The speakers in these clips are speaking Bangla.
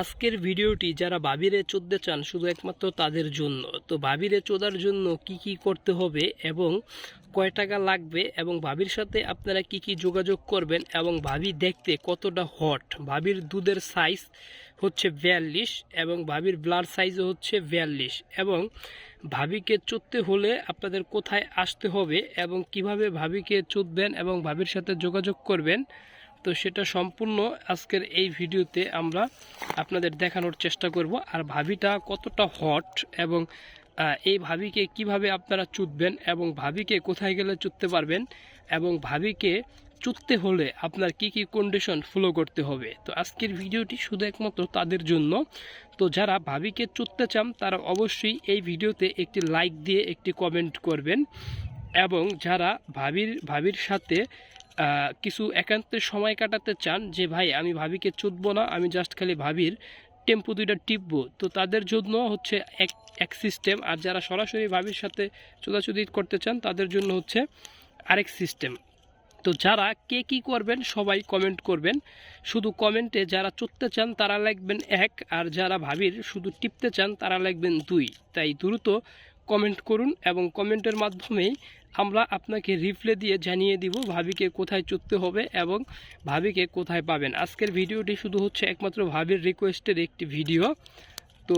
আজকের ভিডিওটি যারা ভাবিরে চোদ্দে চান শুধু একমাত্র তাদের জন্য, তো ভাবিরে চোদার জন্য কি কি করতে হবে এবং কয় টাকা লাগবে এবং ভাবির সাথে আপনারা কি কি যোগাযোগ করবেন এবং ভাবি দেখতে কতটা হট? ভাবির দুধের সাইজ হচ্ছে বিয়াল্লিশ এবং ভাবির ব্লাড সাইজও হচ্ছে বিয়াল্লিশ এবং ভাবিকে চুদতে হলে আপনাদের কোথায় আসতে হবে এবং কীভাবে ভাবিকে চুদবেন এবং ভাবির সাথে যোগাযোগ করবেন তো সেটা সম্পূর্ণ আজকের এই ভিডিওতে আমরা আপনাদের দেখানোর চেষ্টা করব আর ভাবিটা কতটা হট এবং এই ভাবিকে কীভাবে আপনারা চুতবেন এবং ভাবিকে কোথায় গেলে চুদতে পারবেন এবং ভাবিকে চুদতে হলে আপনার কি কি কন্ডিশন ফলো করতে হবে। তো আজকের ভিডিওটি শুধু একমাত্র তাদের জন্য। তো যারা ভাবিকে চুদতে চান, তারা অবশ্যই এই ভিডিওতে একটি লাইক দিয়ে একটি কমেন্ট করবেন এবং যারা ভাবির ভাবির সাথে কিছু একান্তে সময় কাটাতে চান যে, ভাই, আমি ভাবিকে চুদবো না, আমি জাস্ট খালি ভাবির টেম্পো দুইটা টিপবো। তো তাদের জন্য হচ্ছে এক এক সিস্টেম আর যারা সরাসরি ভাবির সাথে চোদাচুদি করতে চান, তাদের জন্য হচ্ছে আরেক সিস্টেম তো যারা কে কি করবেন, সবাই কমেন্ট করবেন। শুধু কমেন্টে যারা চড়তে চান, তারা লাগবেন এক, আর যারা ভাবির শুধু টিপতে চান, তারা লাগবেন দুই। তাই দ্রুত কমেন্ট করুন এবং কমেন্টের মাধ্যমেই আমরা আপনাকে রিপ্লে দিয়ে জানিয়ে দিব ভাবিকে কোথায় চড়তে হবে এবং ভাবিকে কোথায় পাবেন। আজকের ভিডিওটি শুধু হচ্ছে একমাত্র ভাবির রিকোয়েস্টের একটি ভিডিও তো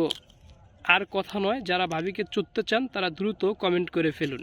আর কথা নয়, যারা ভাবিকে চড়তে চান তারা দ্রুত কমেন্ট করে ফেলুন।